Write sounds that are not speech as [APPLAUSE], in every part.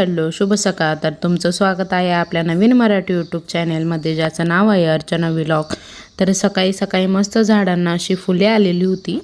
Hello शुभ सकाळ. तर तुमचं स्वागत आहे आपल्या नवीन मराठी यूट्यूब चॅनेलमध्ये ज्याचं नाव आहे अर्चना विलॉग तर सकाळी सकाळी मस्त झाडांना अशी फुले आलेली होती.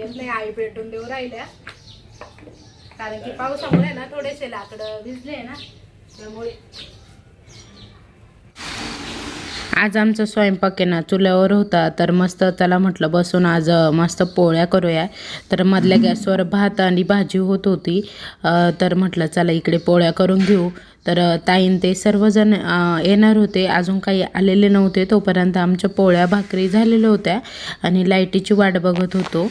येत नाही आई पेटून देऊ राहिल्या. कारण की पावसामुळे ना थोडेसे लाकडं भिजले ना त्यामुळे आज आमचा स्वयंपाक आहे ना चुल्यावर होता तर मस्त त्याला म्हटलं बसून आज मस्त पोळ्या करूया. तर मधल्या गॅसवर भात आणि भाजी होत होती. तर म्हटलं चला इकडे पोळ्या करून घेऊ. तर ताईन ते सर्वजण येणार होते. अजून काही आलेले नव्हते तोपर्यंत आमच्या पोळ्या भाकरी झालेल्या होत्या आणि लाईटीची वाट बघत होतो.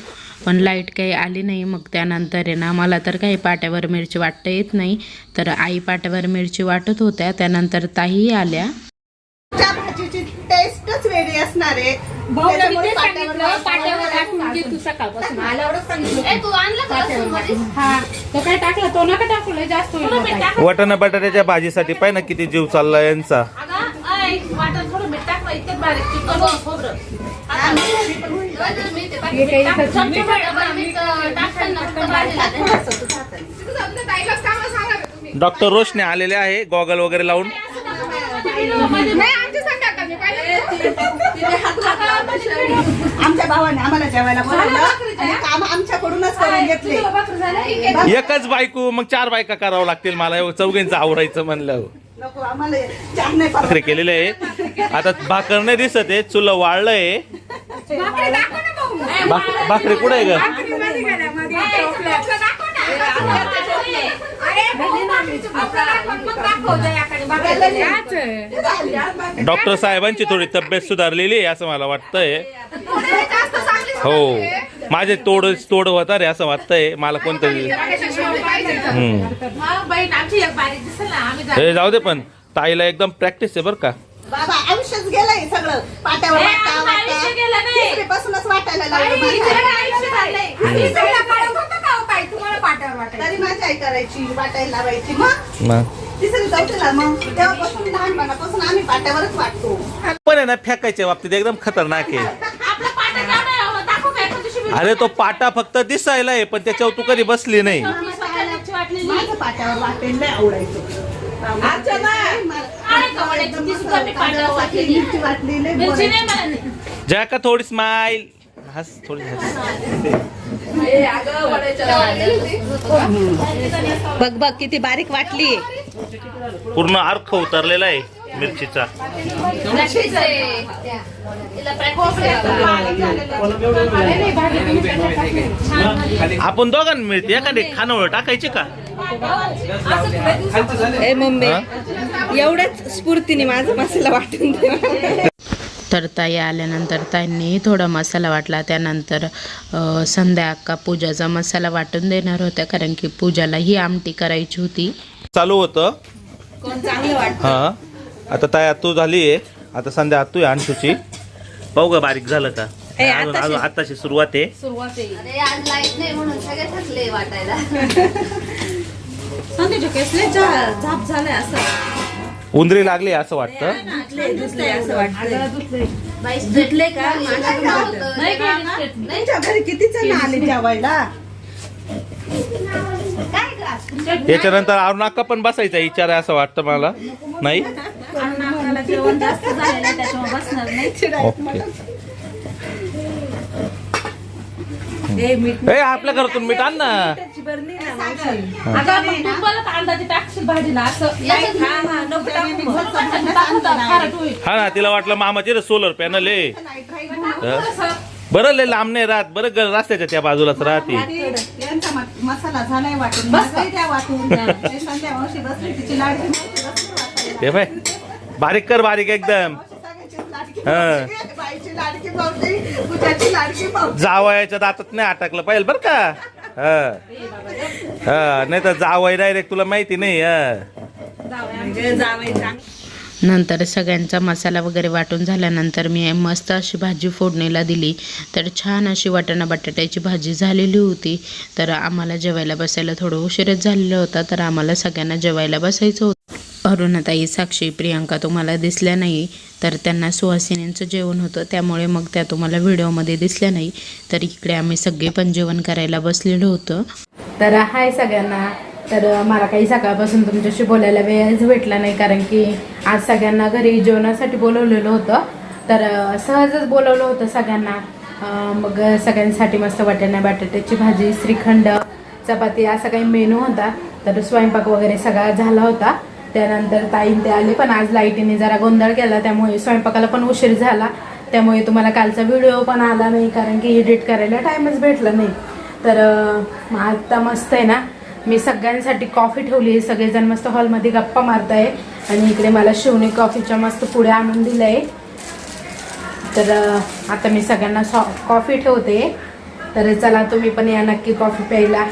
पण लाइट काही आली नाही मग त्यानंतर आहे ना मला तर काही पाट्यावर मिरची वाटता येत नाही. तर आई पाट्यावर मिरची वाटत होत्या त्यानंतर ताईही आल्या. टेस्टच वेगळी असणार आहे. त्याच्यामुळे पाट्यावर पाट्यावर टाकून घे तू सकाळपासून. [LAUGHS] आल्यावरच सांगितलं. ए, तू आणलं का लसूणमध्ये? हा तो काय टाकला? तो नका टाकू लय जास्त होईल थोडं मीठ मग टाक. वाटाणा बटाट्याच्या भाजीसाठी पाय ना किती जीव चालला यांचा. अगं, ऐ, वाटण थोडं मीठ टाक ना, इतकं बारीक चिकन व खोबरं. आता दोन मीठ आहे, बाकी हे काही मीठ टाक. इथं चमचा भर मीठ, अं, टाकताना फक्त भाजीला ते. डॉक्टर रोशने आलेले आहे गॉगल वगैरे लावून. भावाने आम्हाला जेवायला बोलावलं आणि काम आमच्याकडूनच करून घेतले. एकच बायको मग चार बायका करावं लागतील मला. चौघींचं आवरायचं म्हणलं नको आम्हाला चहा नाही परवडत. भाकरी केलेले आहे. आता भाकर नाही दिसत आहे चुलं वाळलंय. भाक- भाकरी कुठे आहे ग? डॉक्टर साहेबांची थोडी तब्येत सुधारलेली आहे असं मला वाटतंय. हो. माझे तोड तोड होता रे असं वाटतंय. मला कोणतरी. हा, जाऊ. दे पण. ताईला एकदम प्रॅक्टिस आहे बरं का. बाबा आयुष्यच गेलंय सगळं. पाट्यावर वाटा वाटा. तिसरीपासूनच वाटायला लागलं. बाई, माझी इकडे आई. आयुष्य झालंय. आम्ही सगळं काढत होतो का ताई? तुम्हाला पाट्यावर वाटायचं. तरी माझी आई करायची वाटायला लावायची मग मग. तिसरी चौथीला मग तेव्हापासून लहानपणापासून आम्ही पाट्यावरच वाटतो पण आहे ना फेकायच्या बाबतीत एकदम खतरनाक आहे आपलं पाटा केवढं आहे? दाखवू का एका दिवशी मी? अरे तो पाटा फक्त दिसायला आहे पण त्याच्यावर तू कधी बसली नाही मी स्वतःची वाटलेली. माझं पाट्यावर वाटेल नाही आवडायचं अरे, कवड्याची ती सुद्धा मी पाट्यावर वाटलेली. मिरची वाटली लय मिरची बोलायचं. नाही मला नाही. ज्या का थोडी स्माइल हस थोडी हस. बघ बघ किती बारीक वाटली. पूर्ण अर्ख उतरलेला आहे मिरचीचा. आपण दोघांना मिळते एखादी खानावळ टाकायची का? ए मम्मी? एवढ्याच स्फूर्तीने माझा मसाला वाटून दे तर ताई आल्यानंतर ताईंनी थोडा मसाला वाटला. त्यानंतर संध्या अक्का पूजाचा मसाला वाटून देणार होत्या कारण की पूजाला ही आमटी करायची होती. चालू होतं. हा. आता ताई आतू झाली आहे. आता संध्या आतू आहे अंशूची. पाहू का बारीक झालं का? अजून अजून आताची सुरुवात आहे. अरे आज लाइट नाही म्हणून सगळे थकले वाटायला. [LAUGHS] झाप झालाय असं. उंदरी लागली असं वाटतं? याच्यानंतर अरुणाका पण बसायचा विचार आहे असं वाटतं मला. नाही? जेवण जास्त झालेलं आहे त्याच्यामुळे बसणार नाही. ओके. ए आपल्या घरातून मीठ आण ना. हा. ना? तिला वाटलं मामाचे सोलर पॅनल आहे? बरं लय लांब नाही राहत. बरं रस्त्याच्या त्या बाजूलाच राहते. यांचा म- मसाला झालाय वाटून. मसालाही द्या वाटून. ते. हे बाय बारीक कर बारीक एकदम. हा. लाडकी लाडकी जावयाच्या दातात नाही अटकलं पाहिजे बरं का? हा. हा नाही तर जावय डायरेक्ट तुला माहिती नाही हा. नंतर सगळ्यांचा मसाला वगैरे वाटून झाल्यानंतर मी मस्त अशी भाजी फोडणीला दिली. तर छान अशी वाटाणा बटाट्याची भाजी झालेली होती. तर आम्हाला जेवायला बसायला थोडं उशीरच झालेलं होता. तर आम्हाला सगळ्यांना जेवायला बसायचं होतं. अरुणाताई साक्षी प्रियांका तुम्हाला दिसल्या नाही तर त्यांना सुहासिनींचं जेवण होतं त्यामुळे मग त्या तुम्हाला व्हिडिओमध्ये दिसल्या नाही. तर इकडे आम्ही सगळे पण जेवण करायला बसलेलो होतो. तर हाय सगळ्यांना. तर मला काही सकाळपासून तुमच्याशी बोलायला वेळच भेटला नाही कारण की आज सगळ्यांना घरी जेवणासाठी बोलवलेलं होतं. तर सहजच बोलवलं होतं सगळ्यांना. मग सगळ्यांसाठी मस्त वाटाणा बटाट्याची भाजी श्रीखंड चपाती असा काही मेनू होता. तर स्वयंपाक वगैरे सगळा झाला होता. त्यानंतर ताईन ते आले पण आज लाईटीने जरा गोंधळ केला त्यामुळे स्वयंपाकाला पण उशीर झाला. त्यामुळे तुम्हाला कालचा व्हिडिओ पण आला नाही कारण की एडिट करायला टाईमच भेटला नाही. तर आत्ता आता मस्त आहे ना मी सगळ्यांसाठी कॉफी ठेवली आहे सगळेजण मस्त हॉलमध्ये गप्पा मारत आहे आणि इकडे मला शिवने कॉफीच्या मस्त पुढे आणून दिलं आहे. तर आता मी सगळ्यांना सॉ कॉफी ठेवते. तर चला तुम्ही पण या नक्की कॉफी प्यायला.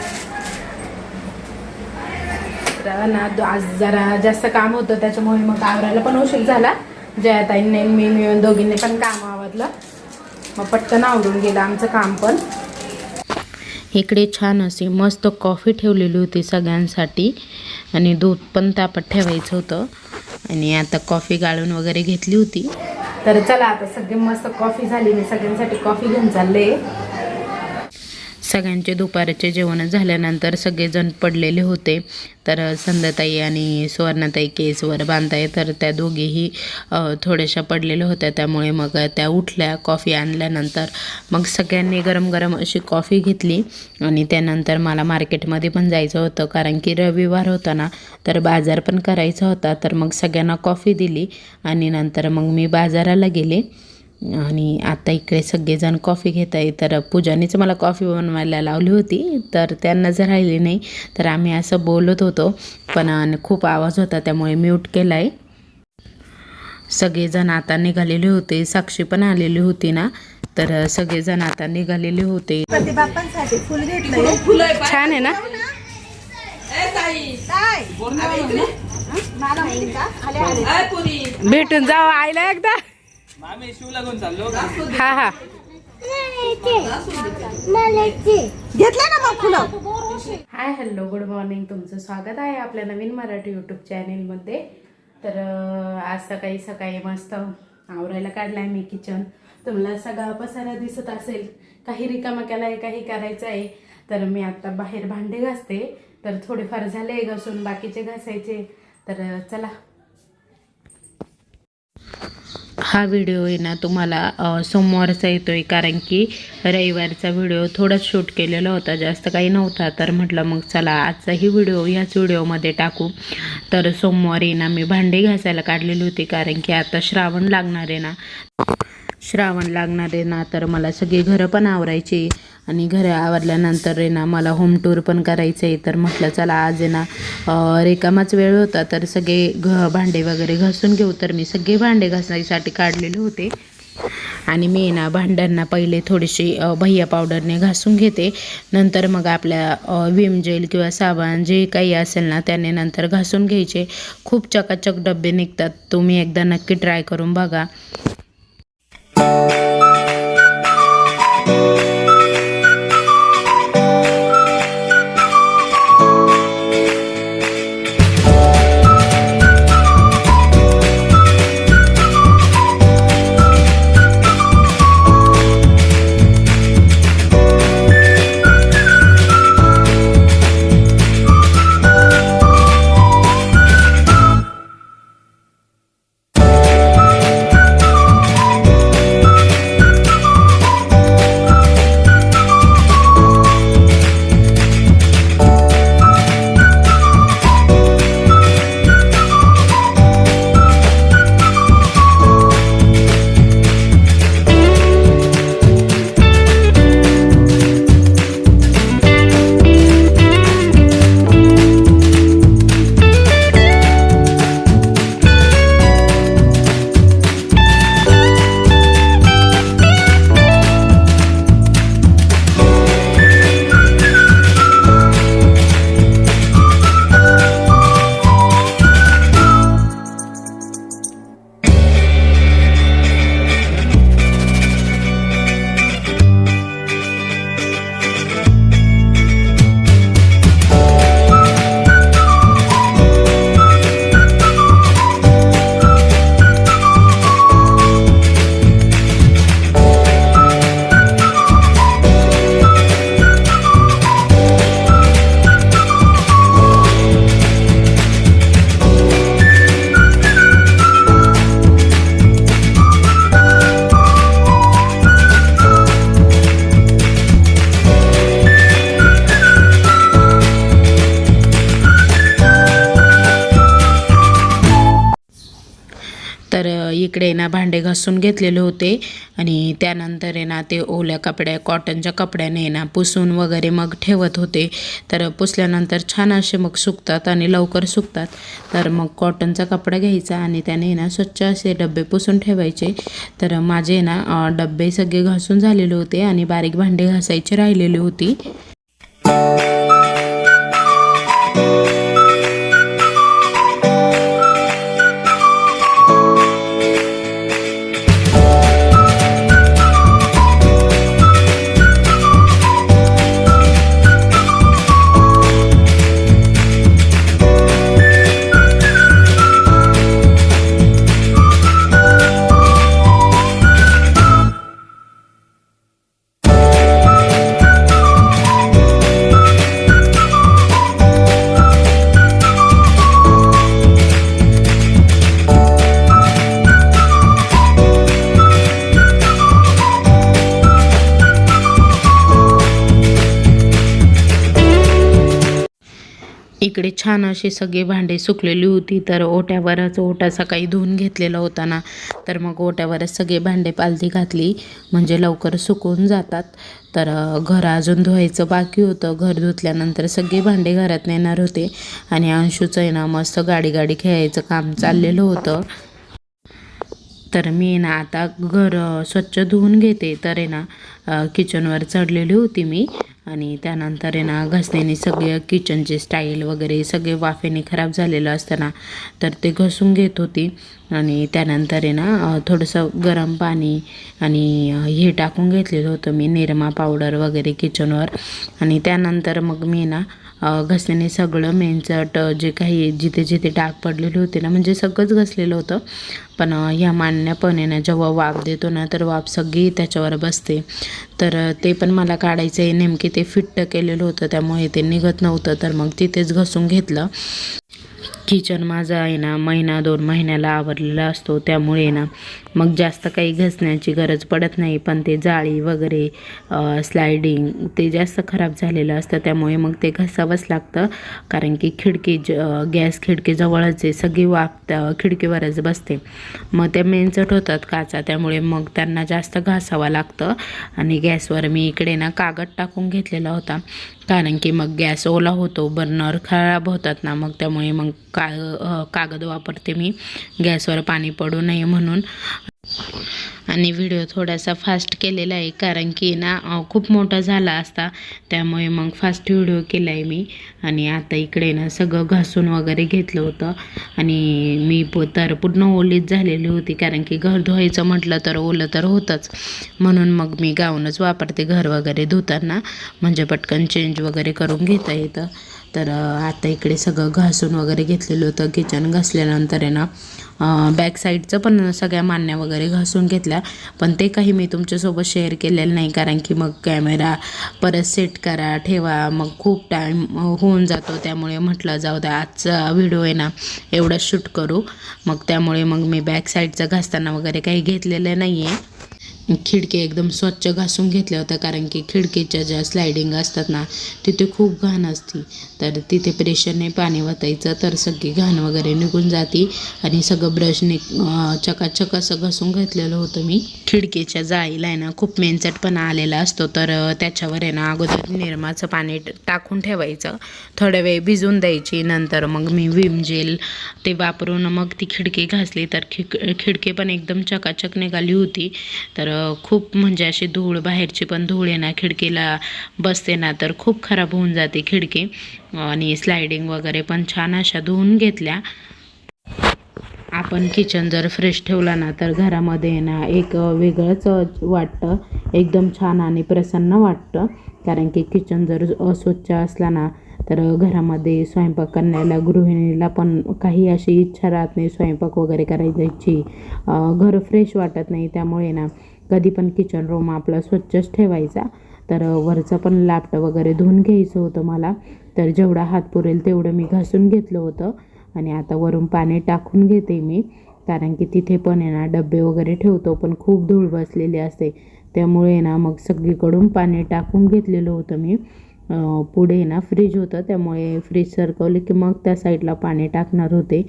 ना आज जरा जास्त काम होतं त्याच्यामुळे मग आवरायला पण उशीर झाला. जयाताईंनी मी मिळून दोघींनी पण काम आवरलं. मग पटकन आवरून गेलं आमचं काम पण. इकडे छान अशी मस्त कॉफी ठेवलेली होती सगळ्यांसाठी. आणि दूध पण तापत ठेवायचं होतं. आणि आता कॉफी गाळून वगैरे घेतली होती. तर चला आता सगळे मस्त कॉफी झाली. मी सगळ्यांसाठी कॉफी घेऊन चालले. सगळ्यांचे दुपारचे जेवण झाल्यानंतर सगळेजण पडलेले होते. तर संध्याताई आणि सुवर्णाताई केसवर बांधताय. तर त्या दोघीही थोड्याशा पडलेल्या होत्या. त्यामुळे मग त्या उठल्या कॉफी आणल्यानंतर मग सगळ्यांनी गरम गरम अशी कॉफी घेतली आणि त्यानंतर मला मार्केटमध्ये पण जायचं होतं. कारण की रविवार होता ना तर बाजार पण करायचा होता. तर मग सगळ्यांना कॉफी दिली आणि नंतर मग मी बाजाराला गेले. आणि आता इकडे सगळेजण कॉफी घेत आहे तर पूजानेच मला कॉफी बनवायला लावली होती. तर त्यांना जर राहिली नाही तर आम्ही असं बोलत होतो. पण अन खूप आवाज होता त्यामुळे म्यूट केला आहे सगळेजण आता निघालेले होते. साक्षी पण आलेली होती ना. तर सगळेजण आता निघालेले होते. छान आहे ना? भेटून जाऊ आईला एकदा. हा हा. घेतलं ना मग फुलं? Hi hello good morning. तुमचं स्वागत आहे आपल्या नवीन मराठी यूट्यूब चॅनेलमध्ये तर आज सकाळी सकाळी मस्त आवरायला काढलाय मी किचन तुम्हाला सगळा पसारा दिसत असेल. काही रिकामा केलाय काही करायचं आहे तर मी आता बाहेर भांडे घासते. तर थोडेफार झाले घासून बाकीचे घासायचे. तर चला. हा व्हिडिओ आहे ना तुम्हाला सोमवारचा येतो आहे कारण की रविवारचा व्हिडिओ थोडाच शूट केलेला होता जास्त काही नव्हता. तर म्हटलं मग चला आजचाही व्हिडिओ ह्याच व्हिडिओमध्ये टाकू. तर सोमवारी ना मी भांडी घासायला काढलेली होती. कारण की आता श्रावण लागणार आहे ना. श्रावण लागणार आहे ना तर मला सगळे घरं पण आवरायचे आणि घरं आवरल्यानंतर आहे ना मला होम टूर पण करायचं आहे. तर म्हटलं चला आज आहे ना रिकामाच वेळ होता तर सगळे घ भांडे वगैरे घासून घेऊ. तर मी सगळे भांडे घासण्यासाठी काढलेले होते. आणि मी ना भांड्यांना पहिले थोडीशी भैया पावडरने घासून घेते. नंतर मग आपल्या विम जेल किंवा साबण जे काही असेल ना त्याने नंतर घासून घ्यायचे. खूप चकाचक डबे निघतात. तुम्ही एकदा नक्की ट्राय करून बघा. इकडे ना भांडे घासून घेतलेले होते. आणि त्यानंतर आहे ना ते ओल्या कपड्या कॉटनच्या कपड्याने ना पुसून वगैरे मग ठेवत होते. तर पुसल्यानंतर छान असे मग सुकतात आणि लवकर सुकतात. तर मग कॉटनचा कपडा घ्यायचा आणि त्याने ना स्वच्छ असे डबे पुसून ठेवायचे. तर माझे ना डबे सगळे घासून झालेले होते आणि बारीक भांडे घासायचे राहिलेली होती. इकडे छान अशी सगळी भांडे सुकलेली होती तर ओट्यावरच ओटा सकाळी धुवून घेतलेला होता ना. तर मग ओट्यावरच सगळे भांडे पालथी घातली म्हणजे लवकर सुकून जातात. तर घर अजून धुवायचं बाकी होतं. घर धुतल्यानंतर सगळे भांडे घरात नेणार होते. आणि अंशूचं आहे ना मस्त गाडी गाडी खेळायचं काम चाललेलं होतं. तर मी ना आता घर स्वच्छ धुवून घेते. तर आहे ना किचनवर चढलेली होती मी. आणि त्यानंतर आहे ना घसण्याने सगळे किचनचे स्टाईल वगैरे सगळे वाफेने खराब झालेलं असताना तर ते घसून घेत होती. आणि त्यानंतर आहे ना थोडंसं गरम पाणी आणि हे टाकून घेतलेलं होतं मी निरमा पावडर वगैरे किचनवर आणि त्यानंतर मग मी ना घसण्याने सगळं मेनचट जे काही जिथे जिथे डाग पडलेले होते ना म्हणजे सगळंच घसलेलं होतं. पण ह्या मांडण्या पण ना जेव्हा वाफ देतो ना तर वाफ सगळी त्याच्यावर बसते. तर ते पण मला काढायचं आहे. नेमके ते फिट्ट केलेलं होतं त्यामुळे ते निघत नव्हतं. तर मग तिथेच घसून घेतलं. किचन माझा आहे ना महिना दोन महिन्याला आवरलेला असतो. त्यामुळे ना मग जास्त काही घसण्याची गरज पडत नाही पण ते जाळी वगैरे स्लायडिंग ते जास्त खराब झालेलं असतं. त्यामुळे मग ते घसावंच लागतं. कारण की खिडकी ज गॅस खिडकीजवळच आहे सगळी वाफ खिडकीवरच बसते. मग त्या मेनचट होतात काचा. त्यामुळे मग त्यांना जास्त घासावं लागतं. आणि गॅसवर मी इकडे ना कागद टाकून घेतलेला होता. कारण की मग गॅस ओला होतो बर्नर खराब होतात ना मग त्यामुळे मग का कागद वापरते मी. गॅसवर पाणी पडू नये म्हणून. आणि व्हिडिओ थोडासा फास्ट केलेला आहे कारण की ना खूप मोठा झाला असता. त्यामुळे मग फास्ट व्हिडिओ केला आहे मी. आणि आता इकडे ना सगळं घासून वगैरे घेतलं होतं. आणि मी तर पूर्ण ओलीच झालेली होती कारण की घर धुवायचं म्हटलं तर ओलं तर होतंच. म्हणून मग मी गाऊनच वापरते घर वगैरे धुताना. म्हणजे पटकन चेंज वगैरे करून घेता येतं. तर आता इकडे सगळं घासून वगैरे घेतलेलं होतं. किचन घासल्यानंतर आहे ना बॅक साईडचं पण सगळ्या मान्या वगैरे घासून घेतल्या. पण ते काही मी तुमच्यासोबत शेअर केलेलं नाही कारण की मग कॅमेरा परत सेट करा ठेवा. मग खूप टाईम होऊन जातो. त्यामुळे म्हटलं जाऊ द्या आजचा व्हिडिओ आहे ना एवढा शूट करू. मग त्यामुळे मग मी बॅक साईडचं घासताना वगैरे काही घेतलेलं नाही आहे खिडकी एकदम स्वच्छ घासून घेतल्या होत्या कारण की खिडकीच्या ज्या स्लायडिंग असतात ना तिथे खूप घाण असती. तर तिथे प्रेशरने पाणी वतायचं तर सगळी घाण वगैरे निघून जाती. आणि सगळं ब्रशने चकाचक असं घासून घेतलेलं होतं मी. खिडकीच्या जाळीला आहे ना खूप मेनचटपणा आलेला असतो. तर त्याच्यावर आहे ना अगोदर निरमाचं पाणी टाकून ठेवायचं. थोड्या वेळ भिजून द्यायची नंतर मग मी विम जेल ते वापरून मग ती खिडकी घासली. तर खिक खिडकी पण एकदम चकाचक निघाली होती. तर खूप म्हणजे अशी धूळ बाहेरची पण धूळ आहे ना खिडकीला बसते ना तर खूप खराब होऊन जाते खिडकी. आणि स्लायडिंग वगैरे पण छान अशा धुवून घेतल्या. आपण किचन जर फ्रेश ठेवला ना तर घरामध्ये ना एक वेगळंच वाटतं. एकदम छान आणि प्रसन्न वाटतं. कारण की किचन जर अस्वच्छ असला ना तर घरामध्ये स्वयंपाक करण्याला गृहिणीला पण काही अशी इच्छा राहत नाही स्वयंपाक वगैरे करायची. घर फ्रेश वाटत नाही त्यामुळे ना कधी पण किचन रूम आपला स्वच्छच ठेवायचा. तर वरचं पण लॅपट वगैरे धुवून घ्यायचं होतं मला. तर जेवढा हात पुरेल तेवढं मी घासून घेतलं होतं. आणि आता वरून पाणी टाकून घेते मी. कारण की तिथे पण आहे ना डबे वगैरे ठेवतो पण खूप धूळ बसलेली असते. त्यामुळे ना मग सगळीकडून पाणी टाकून घेतलेलं होतं मी. पुढे ना फ्रीज होतं. त्यामुळे फ्रीज सरकवली की मग त्या साईडला पाणी टाकणार होते.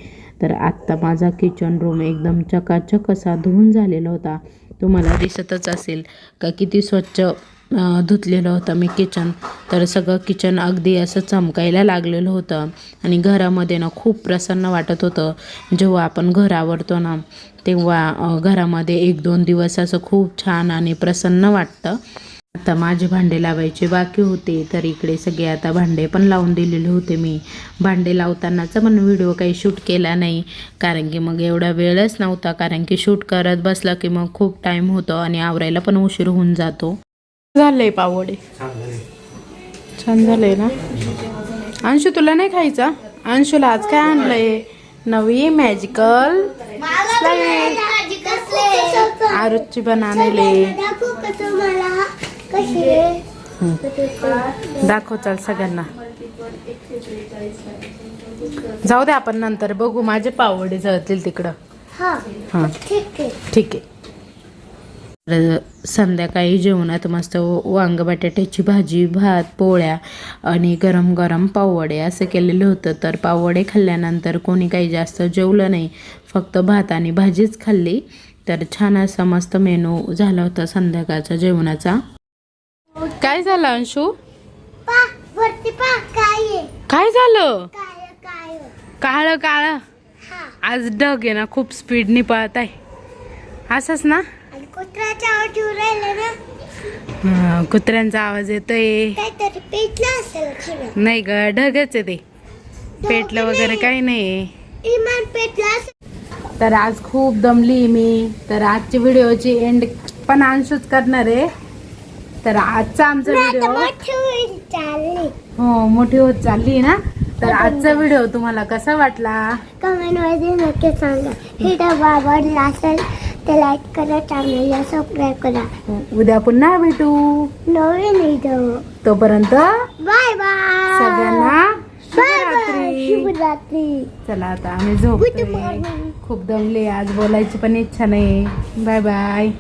तर आत्ता माझा किचन रूम एकदम चकाचक असा धुवून झालेला होता. तुम्हाला दिसतच असेल. का किती स्वच्छ धुतलेलं होतं मी किचन तर सगळं किचन अगदी असं चमकायला लागलेलं होतं. आणि घरामध्ये ना खूप प्रसन्न वाटत होतं. जेव्हा आपण घर आवडतो ना तेव्हा घरामध्ये एक दोन दिवस असं खूप छान आणि प्रसन्न वाटतं. आता माझे भांडे लावायचे बाकी होते तर इकडे सगळे आता भांडे पण लावून दिलेले होते मी. भांडे लावतानाचा पण व्हिडिओ काही शूट केला नाही कारण की मग एवढा वेळच नव्हता कारण की शूट करत बसला की मग खूप टाईम होतो आणि आवरायला पण उशीर होऊन जातो. झालंय पावडे छान झालंय ना? अंशू तुला नाही खायचा? अंशूला आज काय आणलंय? नवी मॅजिकल आरुची पण आणले दाखव चाल सगळ्यांना. जाऊ दे आपण नंतर बघू माझे पावडे जळतील तिकडं. हां ठीक आहे. संध्याकाळी जेवणात मस्त वांग बटाट्याची भाजी भात पोळ्या आणि गरम गरम पाववडे असं केलेलं होतं. तर पाववडे खाल्ल्यानंतर कोणी काही जास्त जेवलं नाही फक्त भात आणि भाजीच खाल्ली. तर छान असा मस्त मेनू झाला होता संध्याकाळचा जेवणाचा. काय झालं अंशू? काय झालं? काळ काळ. आज डग आहे ना खूप स्पीडनी पळत आहे. असंच ना? कुत्र्याच्या आवाज येऊ राहिला ना? हा, कुत्र्यांचा आवाज येतोय. काहीतरी पेटलं असेल खरं नाही ग ढगच आहे ते. पेटलं वगैरे काही नाही इमान पेटलं असेल. तर आज खूप दमली मी. तर आजची व्हिडिओची एंड पण अंशूच करणार आहे. तर आजचा आमचा व्हिडिओ हो मोठी होत चालली ना? तर आजचा व्हिडिओ तुम्हाला कसा वाटला? कमेंटमध्ये नक्की सांगा. हे डबा आवडला असेल तर लाईक करा चॅनलला सबस्क्राईब करा. उद्या पुन्हा भेटू. नवीन व्हिडिओ तोपर्यंत बाय बाय सगळ्यांना शुभरात्री. चला आता आम्ही झोपतोय. खूप दमले आज बोलायची पण इच्छा नाही. Bye bye